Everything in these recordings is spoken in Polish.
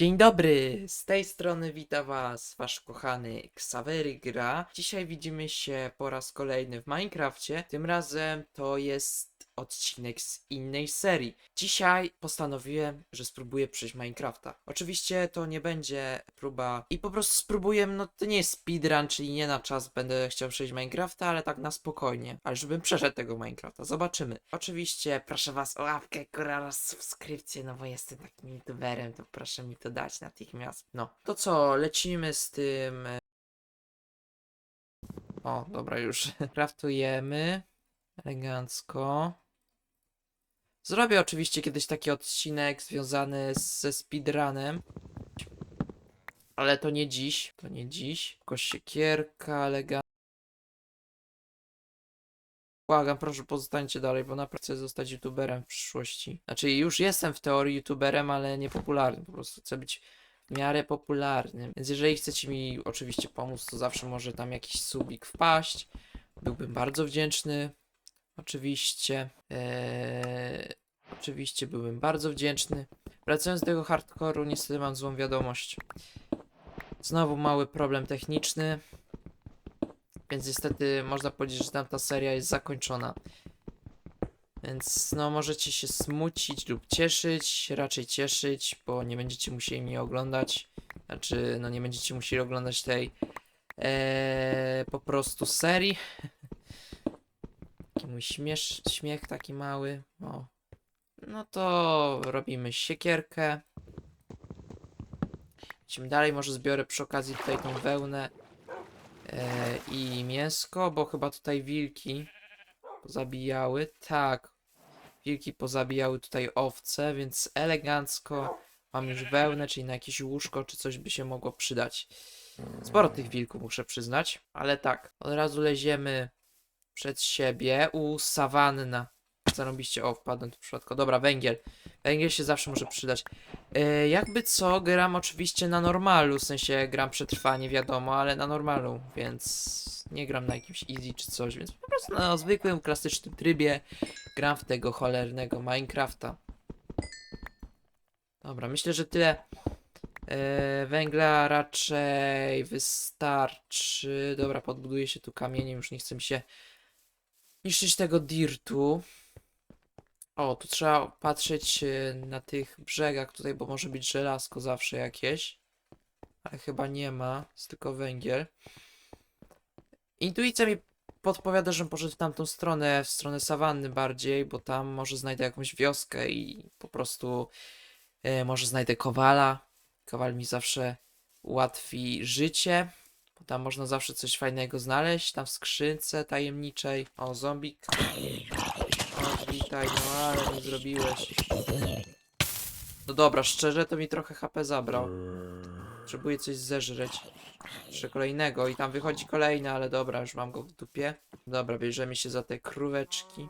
Dzień dobry, z tej strony wita was wasz kochany Xavery Gra. Dzisiaj widzimy się po raz kolejny w Minecrafcie. Tym razem to jest odcinek z innej serii. Dzisiaj postanowiłem, że spróbuję przejść Minecrafta. Oczywiście to nie będzie próba i po prostu spróbuję, no to nie jest speedrun, czyli nie na czas będę chciał przejść Minecrafta, ale tak na spokojnie. Ale żebym przeszedł tego Minecrafta, zobaczymy. Oczywiście proszę was o łapkę, góra oraz subskrypcję, no bo jestem takim youtuberem, to proszę mi to dać natychmiast. No, to co, lecimy z tym... O, dobra, już. Kraftujemy. Elegancko. Zrobię oczywiście kiedyś taki odcinek związany ze speedrunem. Ale to nie dziś. To nie dziś. Tylko siekierka, elegancko. Błagam, proszę pozostańcie dalej, bo naprawdę chcę zostać youtuberem w przyszłości. Znaczy, już jestem w teorii youtuberem, ale niepopularnym. Po prostu chcę być w miarę popularnym. Więc jeżeli chcecie mi oczywiście pomóc, to zawsze może tam jakiś subik wpaść. Byłbym bardzo wdzięczny. Oczywiście. Eee, oczywiście byłbym bardzo wdzięczny. Wracając do tego hardcore'u, niestety mam złą wiadomość. Znowu mały problem techniczny. Więc niestety można powiedzieć, że tamta seria jest zakończona. Więc no możecie się smucić lub cieszyć, raczej cieszyć, bo nie będziecie musieli mnie oglądać. Znaczy, no nie będziecie musieli oglądać tej eee, po prostu serii. Mój śmiesz, śmiech taki mały. O. No to robimy siekierkę. Idziemy dalej, może zbiorę przy okazji tutaj tą wełnę e, i mięsko, bo chyba tutaj wilki pozabijały. Tak, wilki pozabijały tutaj owce, więc elegancko mam już wełnę, czyli na jakieś łóżko czy coś by się mogło przydać. Sporo tych wilków muszę przyznać, ale tak, od razu leziemy przed siebie u sawanna. Zarobiście, o, wpadłem tu przypadkowo. Dobra, węgiel. Węgiel się zawsze może przydać. E, jakby co, gram oczywiście na normalu, w sensie gram przetrwanie, wiadomo, ale na normalu, więc nie gram na jakimś easy czy coś, więc po prostu na zwykłym, klasycznym trybie gram w tego cholernego Minecrafta. Dobra, myślę, że tyle e, węgla raczej wystarczy. Dobra, podbuduję się tu kamieniem, już nie chcę mi się niszczyć tego dirtu. O, tu trzeba patrzeć e, na tych brzegach tutaj, bo może być żelazko zawsze jakieś. Ale chyba nie ma, jest tylko węgiel. Intuicja mi podpowiada, że poszedł w tamtą stronę, w stronę sawanny bardziej, bo tam może znajdę jakąś wioskę i po prostu e, może znajdę kowala. Kowal mi zawsze ułatwi życie. Bo tam można zawsze coś fajnego znaleźć, tam w skrzynce tajemniczej. O, zombik. O, witaj, no ale nie zrobiłeś. No dobra, szczerze to mi trochę HP zabrał. Potrzebuję coś zeżreć. Jeszcze kolejnego i tam wychodzi kolejny, ale dobra, już mam go w dupie. Dobra, bierzemy się za te króweczki.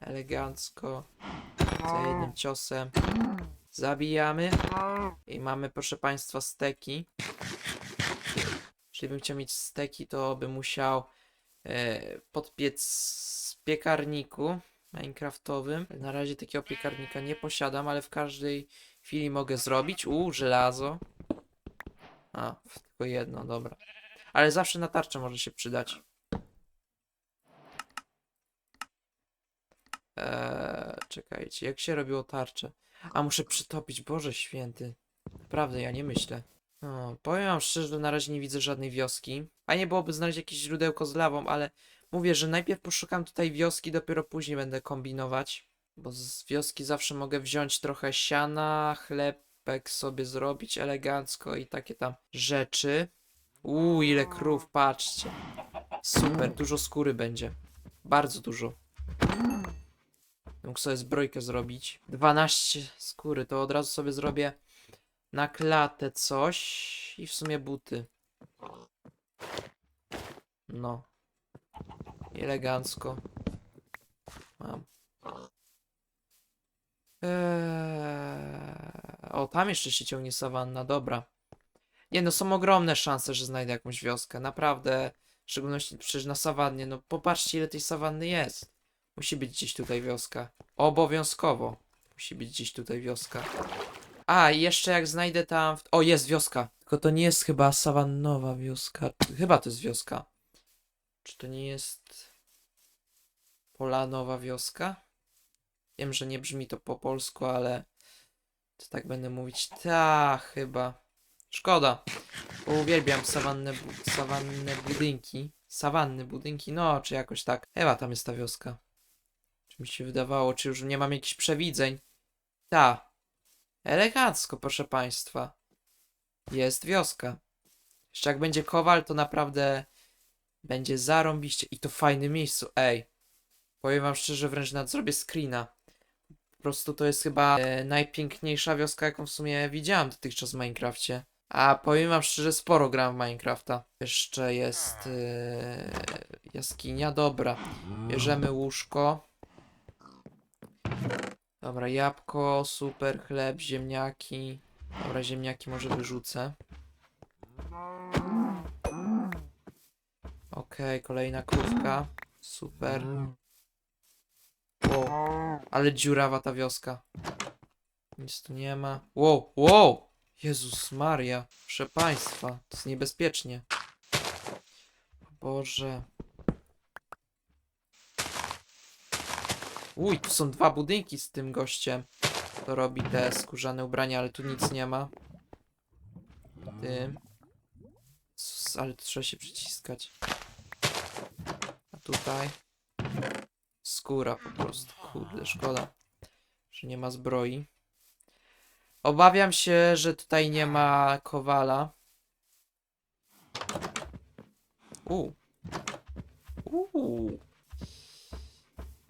Elegancko. Za jednym ciosem. Zabijamy. I mamy, proszę Państwa, steki. Jeżeli bym chciał mieć steki, to bym musiał e, podpiec w piekarniku minecraftowym. Na razie takiego piekarnika nie posiadam, ale w każdej chwili mogę zrobić. U, żelazo. A, tylko jedno, dobra. Ale zawsze na tarczę może się przydać. Eee, czekajcie, jak się robiło tarczę? A muszę przytopić, Boże święty. Naprawdę, ja nie myślę. O, powiem wam szczerze, że na razie nie widzę żadnej wioski. Fajnie byłoby znaleźć jakieś źródełko z lawą, ale mówię, że najpierw poszukam tutaj wioski, dopiero później będę kombinować. Bo z wioski zawsze mogę wziąć trochę siana, chlebek sobie zrobić elegancko i takie tam rzeczy. Uuu, ile krów, patrzcie. Super, dużo skóry będzie. Bardzo dużo. Mógł sobie zbrojkę zrobić. 12 skóry, to od razu sobie zrobię na klatę coś i w sumie buty. No. Elegancko. Mam. Eee... O, tam jeszcze się ciągnie sawanna, dobra. Nie no, są ogromne szanse, że znajdę jakąś wioskę. Naprawdę. W szczególności przecież na sawannie. No popatrzcie ile tej sawanny jest. Musi być gdzieś tutaj wioska. Obowiązkowo. Musi być gdzieś tutaj wioska. A, i jeszcze jak znajdę tam... O, jest wioska. Tylko to nie jest chyba sawannowa wioska. Chyba to jest wioska. Czy to nie jest... Polanowa wioska? Wiem, że nie brzmi to po polsku, ale... To tak będę mówić. Ta, chyba. Szkoda. Bo uwielbiam sawanne, bu- sawanne budynki. Sawanny budynki, no, czy jakoś tak. Chyba tam jest ta wioska. Czy mi się wydawało, czy już nie mam jakichś przewidzeń? Ta. Elegancko, proszę państwa. Jest wioska. Jeszcze jak będzie kowal, to naprawdę będzie zarąbiście. I to w fajnym miejscu, ej. Powiem wam szczerze, wręcz nawet zrobię screena. Po prostu to jest chyba e, najpiękniejsza wioska, jaką w sumie widziałam dotychczas w Minecrafcie. A powiem wam szczerze, sporo gram w Minecrafta. Jeszcze jest e, jaskinia, dobra. Bierzemy łóżko. Dobra, jabłko, super, chleb, ziemniaki. Dobra, ziemniaki może wyrzucę. Okej, kolejna krówka. Super. Wow, ale dziurawa ta wioska. Nic tu nie ma. Wow, wow! Jezus Maria, proszę państwa, to jest niebezpiecznie. Boże. Uj, tu są dwa budynki z tym gościem. To robi te skórzane ubrania, ale tu nic nie ma. Tym. Sus, ale tu trzeba się przyciskać. A tutaj. Skóra po prostu. Kurde, szkoda, że nie ma zbroi. Obawiam się, że tutaj nie ma kowala. Uuu. Uuu.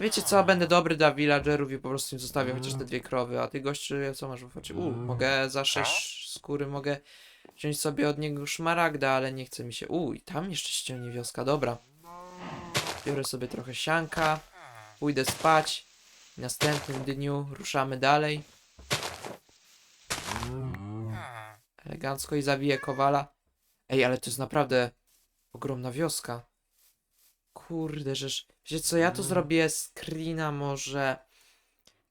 Wiecie co, będę dobry dla villagerów i po prostu im zostawię chociaż te dwie krowy, a ty gościu, co masz w ofercie? Uuu, mogę za sześć skóry, mogę wziąć sobie od niego szmaragda, ale nie chce mi się. Uuu, i tam jeszcze ściągnie wioska, dobra. Biorę sobie trochę sianka, pójdę spać. W następnym dniu ruszamy dalej. Elegancko i zabiję kowala. Ej, ale to jest naprawdę ogromna wioska. Kurde, żeż... Wiecie co, ja tu zrobię screena może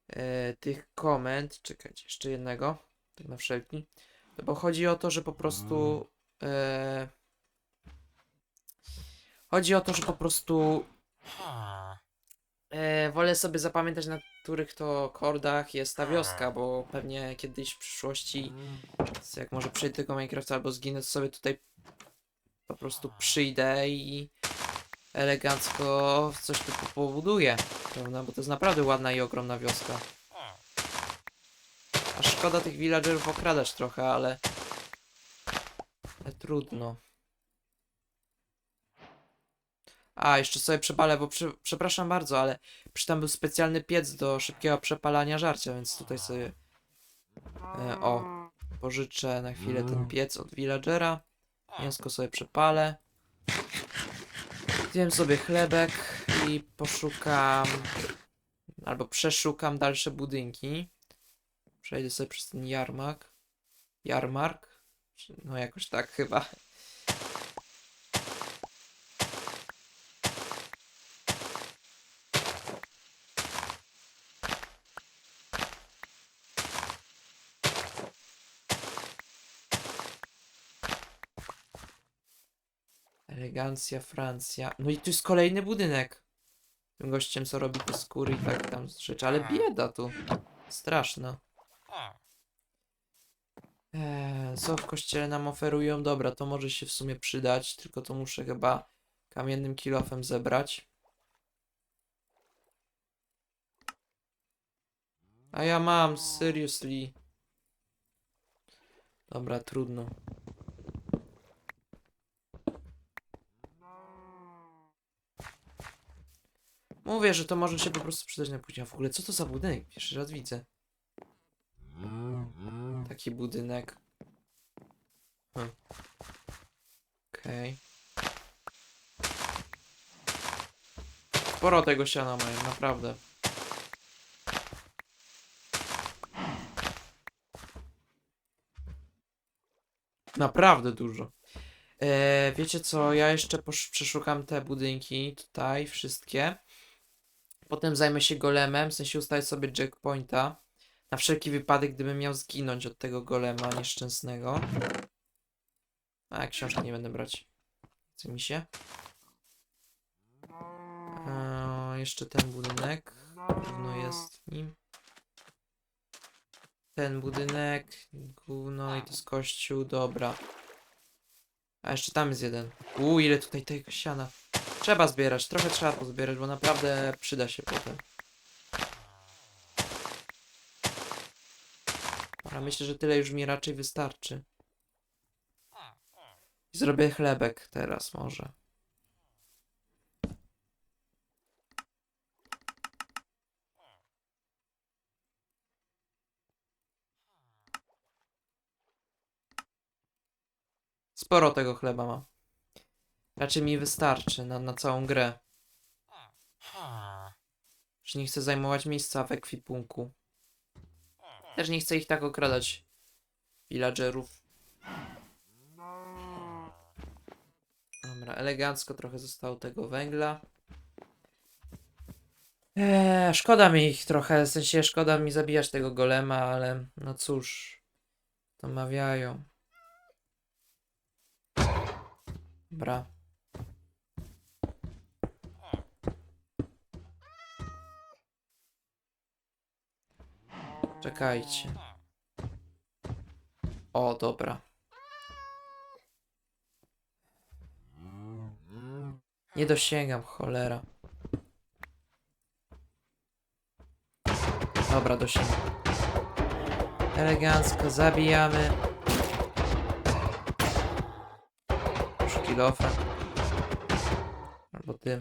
e, tych komend. Czekajcie, jeszcze jednego. Tak na wszelki. No bo chodzi o to, że po prostu... E, chodzi o to, że po prostu E, wolę sobie zapamiętać na których to kordach jest ta wioska, bo pewnie kiedyś w przyszłości, jak może przejdę tego Minecrafta albo zginę, to sobie tutaj po prostu przyjdę i elegancko coś tu pobuduję, prawda? Bo to jest naprawdę ładna i ogromna wioska. A szkoda tych villagerów okradać trochę, ale... ale trudno. A, jeszcze sobie przepalę, bo prze, przepraszam bardzo, ale przy tam był specjalny piec do szybkiego przepalania żarcia, więc tutaj sobie e, o, pożyczę na chwilę ten piec od villagera. Mięsko sobie przepalę. Zjem sobie chlebek i poszukam albo przeszukam dalsze budynki. Przejdę sobie przez ten jarmark. Jarmark? No jakoś tak chyba. Elegancja, Francja. No i tu jest kolejny budynek. Tym gościem, co robi te skóry i tak tam rzeczy. Ale bieda tu. Straszna. Eee, co w kościele nam oferują? Dobra, to może się w sumie przydać. Tylko to muszę chyba kamiennym kilofem zebrać. A ja mam, seriously. Dobra, trudno. Mówię, że to może się po prostu przydać na później. A w ogóle co to za budynek? Pierwszy raz widzę. Taki budynek. Hm. Okej. Sporo tego siana mają, naprawdę. Naprawdę dużo. E, wiecie co, ja jeszcze przeszukam te budynki tutaj, wszystkie. Potem zajmę się golemem, w sensie ustawię sobie checkpointa. Na wszelki wypadek, gdybym miał zginąć od tego golema nieszczęsnego. A, książki nie będę brać. Chce mi się. Eee, jeszcze ten budynek. Gówno jest w nim. Ten budynek. Gówno i to jest kościół. Dobra. A jeszcze tam jest jeden. Uuu, ile tutaj tego siana. Trzeba zbierać, trochę trzeba pozbierać, bo naprawdę przyda się potem. Ale myślę, że tyle już mi raczej wystarczy. I zrobię chlebek teraz może. Sporo tego chleba mam. Raczej mi wystarczy na, na całą grę. Już nie chcę zajmować miejsca w ekwipunku. Też nie chcę ich tak okradać. Villagerów. Dobra, elegancko trochę zostało tego węgla. Eee, szkoda mi ich trochę, w sensie szkoda mi zabijać tego golema, ale no cóż. To mawiają. Dobra. Czekajcie. O, dobra. Nie dosięgam, cholera. Dobra, dosięgam. Elegancko zabijamy. Szkilofem. Albo tym.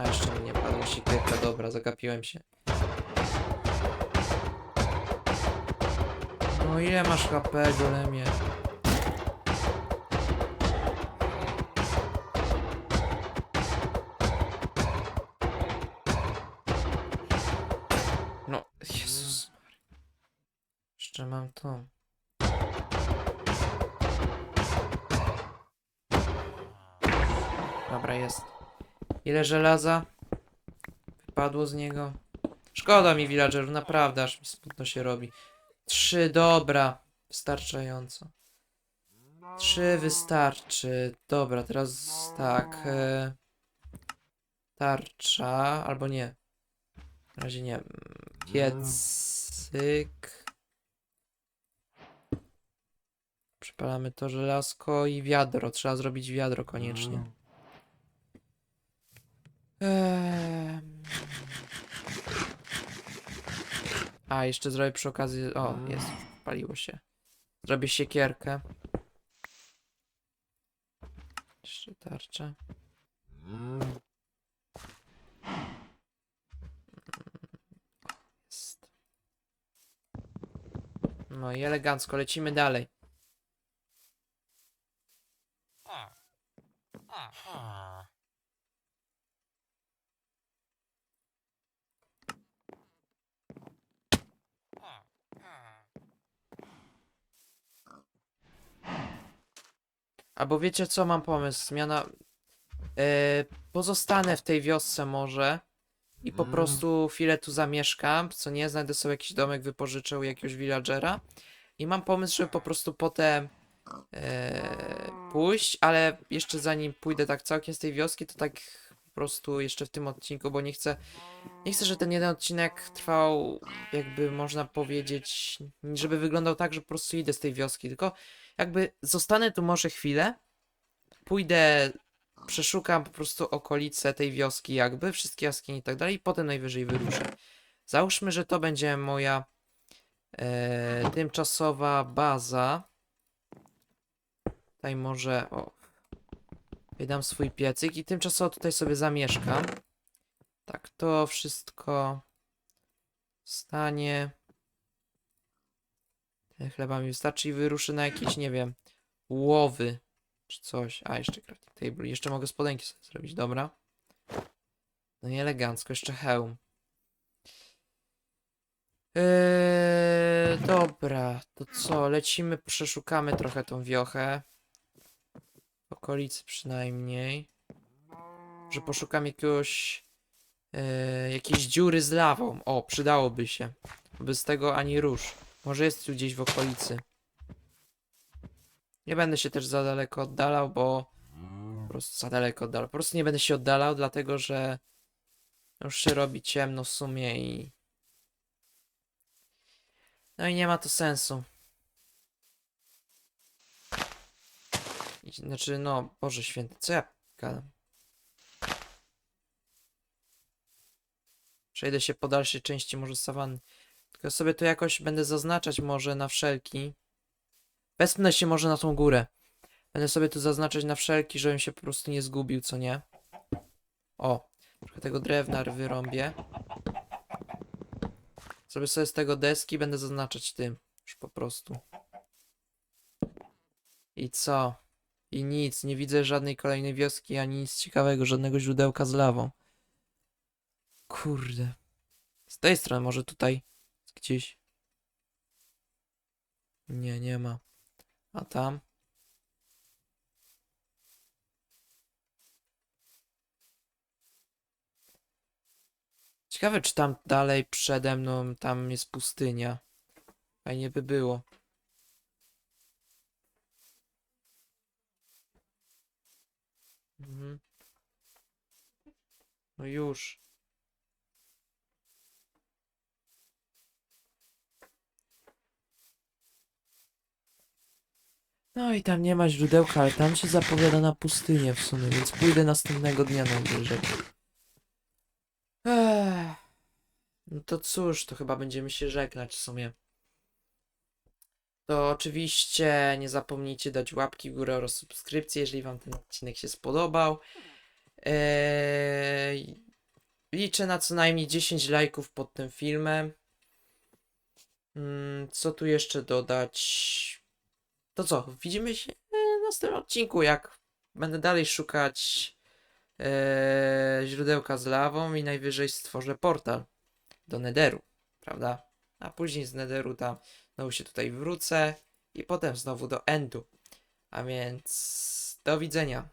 A jeszcze nie padła siekierka, dobra, zagapiłem się. No ile masz HP, golemie? No, Jezus. Jeszcze mam to. Dobra, jest. Ile żelaza? Wypadło z niego. Szkoda mi villagerów, naprawdę, aż mi smutno się robi. Trzy, dobra. Wystarczająco. Trzy wystarczy. Dobra, teraz tak. E, tarcza, albo nie. Na razie nie. Mm, Piecyk. Przypalamy to żelazko i wiadro. Trzeba zrobić wiadro koniecznie. A, jeszcze zrobię przy okazji. O, jest, paliło się. Zrobię siekierkę. Jeszcze tarczę. Jest. No i elegancko, lecimy dalej. Albo wiecie co, mam pomysł. Zmiana. E, pozostanę w tej wiosce może i po Mm. prostu chwilę tu zamieszkam. Co nie, znajdę sobie jakiś domek, wypożyczę u jakiegoś villagera. I mam pomysł, żeby po prostu potem e, pójść, ale jeszcze zanim pójdę tak całkiem z tej wioski, to tak po prostu jeszcze w tym odcinku, bo nie chcę. Nie chcę, żeby ten jeden odcinek trwał, jakby można powiedzieć, żeby wyglądał tak, że po prostu idę z tej wioski, tylko jakby zostanę tu może chwilę, pójdę, przeszukam po prostu okolice tej wioski jakby, wszystkie jaskini i tak dalej i potem najwyżej wyruszę. Załóżmy, że to będzie moja e, tymczasowa baza. Tutaj może, o, swój piecyk i tymczasowo tutaj sobie zamieszkam. Tak, to wszystko stanie. Chleba mi wystarczy i wyruszę na jakieś, nie wiem, łowy czy coś. A, jeszcze crafting table. Jeszcze mogę spodenki sobie zrobić, dobra. No i elegancko, jeszcze hełm. Eee, dobra, to co, lecimy, przeszukamy trochę tą wiochę. Okolicy przynajmniej. Że poszukam jakiegoś... E, jakiejś dziury z lawą. O, przydałoby się. Bez tego ani rusz. Może jest tu gdzieś w okolicy. Nie będę się też za daleko oddalał, bo... Po prostu za daleko oddalał. Po prostu nie będę się oddalał, dlatego że... Już się robi ciemno w sumie i... No i nie ma to sensu. Znaczy, no, Boże Święty, co ja gadam? Przejdę się po dalszej części może sawanny. Tylko sobie to jakoś będę zaznaczać może na wszelki. Wespnę się może na tą górę. Będę sobie tu zaznaczać na wszelki, żebym się po prostu nie zgubił, co nie? O, trochę tego drewna wyrąbię. Zrobię sobie z tego deski, będę zaznaczać tym. Już po prostu. I co? I nic, nie widzę żadnej kolejnej wioski, ani nic ciekawego, żadnego źródełka z lawą. Kurde. Z tej strony może tutaj gdzieś. Nie, nie ma. A tam? Ciekawe, czy tam dalej przede mną tam jest pustynia. Fajnie by było. Mhm. No już. No i tam nie ma źródełka, ale tam się zapowiada na pustynię w sumie, więc pójdę następnego dnia najwyżej. Ech. No to cóż, to chyba będziemy się żegnać w sumie. To oczywiście nie zapomnijcie dać łapki w górę oraz subskrypcji, jeżeli wam ten odcinek się spodobał. Eee, liczę na co najmniej 10 lajków pod tym filmem. Mm, co tu jeszcze dodać? To co, widzimy się w następnym odcinku, jak będę dalej szukać e, źródełka z lawą i najwyżej stworzę portal do Netheru, prawda? A później z Netheru tam znowu się tutaj wrócę i potem znowu do Endu. A więc do widzenia.